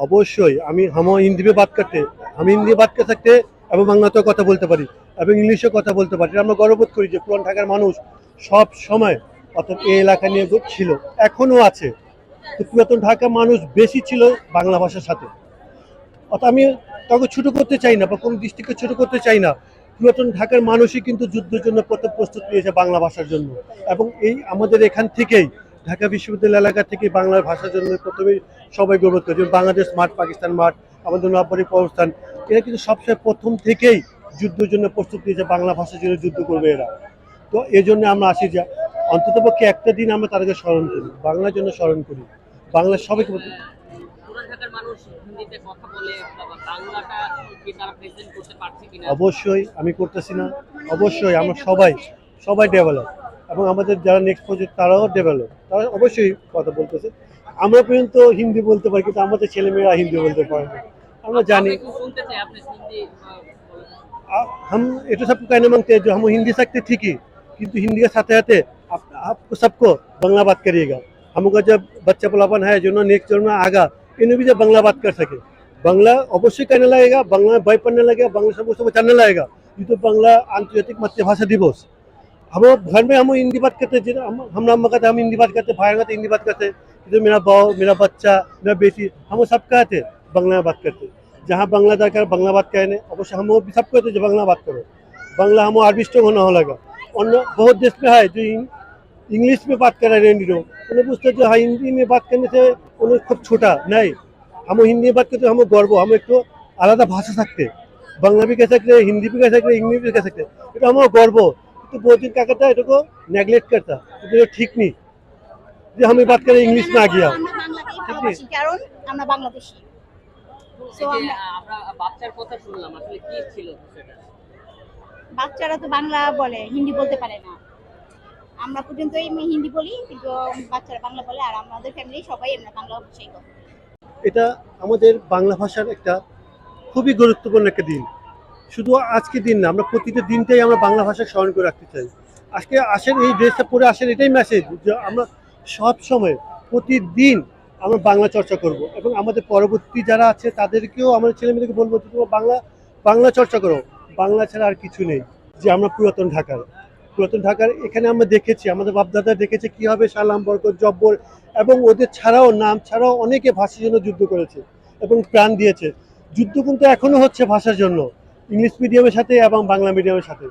অবশ্যই আমি হাম হিন্দি বাদ বাত করতে আমি হিন্দি বাত থাকতে এবং বাংলাতেও কথা বলতে পারি এবং ইংলিশেও কথা বলতে পারি। আমরা গর্ববোধ করি যে পুরান ঢাকার মানুষ সব সময় অর্থাৎ এই এলাকা নিয়ে ছিল, এখনও আছে। তো পুরাতন ঢাকার মানুষ বেশি ছিল বাংলা ভাষার সাথে। অর্থাৎ আমি তাকে ছোট করতে চাই না বা কোনো দৃষ্টিকে ছোট করতে চাই না। পুরাতন ঢাকার মানুষই কিন্তু যুদ্ধের জন্য প্রথম প্রস্তুত নিয়েছে বাংলা ভাষার জন্য। এবং এই আমাদের এখান থেকেই ঢাকা বিশ্ববিদ্যালয় এলাকা থেকে বাংলা ভাষার জন্য প্রথমেই সবাই গৌরব করে। যেমন বাংলাদেশ মাঠ পাকিস্তান মাঠ আমাদের নবাবী অবস্থান। এরা কিন্তু সবসময় প্রথম থেকেই যুদ্ধের জন্য প্রস্তুত নিয়েছে বাংলা ভাষার জন্য যুদ্ধ করবে এরা। তো এই জন্য আমরা আসি যে অন্ততপক্ষে একটা দিন আমরা তাদেরকে স্মরণ করি বাংলার জন্য স্মরণ করি। বাংলা সবাইকে অবশ্যই আমি করতেছি না। অবশ্যই আমরা সবাই সবাই ডেভেলপ এবং আমাদের যারা নেক্সট প্রজেক্ট তারাও ডেভেলপ তারা অবশ্যই কথা বলতেছে আমরা পর্যন্ত হিন্দি বলতে পারি কিন্তু আমাদের ছেলেমেয়েরা হিন্দি বলতে পারে না আমরা জানি আপনি একটু শুনতে চাই আপনি হিন্দি আহ, বলেন। आ- हम ये तो सबको कहने मांगते हैं जो हम हिंदी सकते ठीक ही किंतु हिंदी के साथ साथ आप, आपको सबको बांग्ला बात करिएगा हमको जब बच्चा पुलापन है जो नेक्स्ट जन्म में आगा इन्हें भी जब बांग्ला बात कर सके बांग्ला अवश्य कहने लगेगा बांग्ला में बई पढ़ने लगेगा बांग्ला सब उसको जानने लगेगा ये तो बांग्ला आंतर्जातिक मातृभाषा दिवस हम लोग घर में हम हिंदी बात करते थे हम हम कहते हम हिंदी बात करते भाई कहते हिंदी बात करते जो मेरा बाव मेरा बच्चा मेरा बेटी हम वो सब कहते बांग्ला में बात करते जहाँ बांग्ला जाकर बांग्ला बात कहने अवश्य हम वो सब कहते जो बांग्ला बात करो बांग्ला हम आर्मी स्ट्रॉन्ग होना हो लगा और बहुत देश में है जो इंग्लिश में बात कर रहे हैं इंडियो उन्हें पूछते जो हाँ हिंदी में बात करने से उन्हें खूब छोटा नहीं हम हिंदी में बात करते हम गर्व हम एक तो आलदा भाषा सकते बांग्ला भी कह सकते हिंदी भी कह सकते इंग्लिश भी कह सकते तो हम गर्व গর্ব কিন্তু बहुत दिन क्या करता है এটাকে নেগলেক্ট करता কিন্তু এটা ঠিক নেই যে আমি বাত করে ইংলিশ में आ गया আমরা বাংলাকেই ভালোবাসি কারণ আমরা বাংলাদেশি এই So যে, আমরা- আহ, আমরা বাচ্চার কথা শুনলাম আসলে কি ছিল সেটা বাচ্চারা তো বাংলা বলে হিন্দি বলতে পারে না আমরা পর্যন্ত হিন্দি বলি কিন্তু বাচ্চারা বাংলা বলে আর আমাদের ফ্যামিলি সবাই আমরা বাংলা ভাষাই কথা বলি। এটা আমাদের বাংলা ভাষার একটা খুবই গুরুত্বপূর্ণ একটা দিন শুধু আজকে দিন না, আমরা প্রতিটা দিনটাই আমরা বাংলা ভাষা স্মরণ করে রাখতে চাই। আজকে আসেন, এই ড্রেসটা পরে আসেন, এটাই মেসেজ যে আমরা সব সময়, প্রতিদিন আমরা বাংলা চর্চা করব এবং আমাদের পরবর্তী যারা আছে, তাদেরকেও আমাদের ছেলেমেয়েদেরকে বলব যে তোমরা বাংলা বাংলা চর্চা করো। বাংলা ছাড়া আর কিছু নেই। যে আমরা পুরাতন ঢাকার। পুরাতন ঢাকার, এখানে আমরা দেখেছি, আমাদের বাপদাদা দেখেছে কীভাবে সালাম বরকত জব্বর এবং ওদের ছাড়াও, নাম ছাড়াও অনেকে ভাষার জন্য যুদ্ধ করেছে এবং প্রাণ দিয়েছে। যুদ্ধ কিন্তু এখনও হচ্ছে ভাষার জন্য। ইংলিশ মিডিয়ামের সাথে এবং বাংলা মিডিয়ামের সাথে।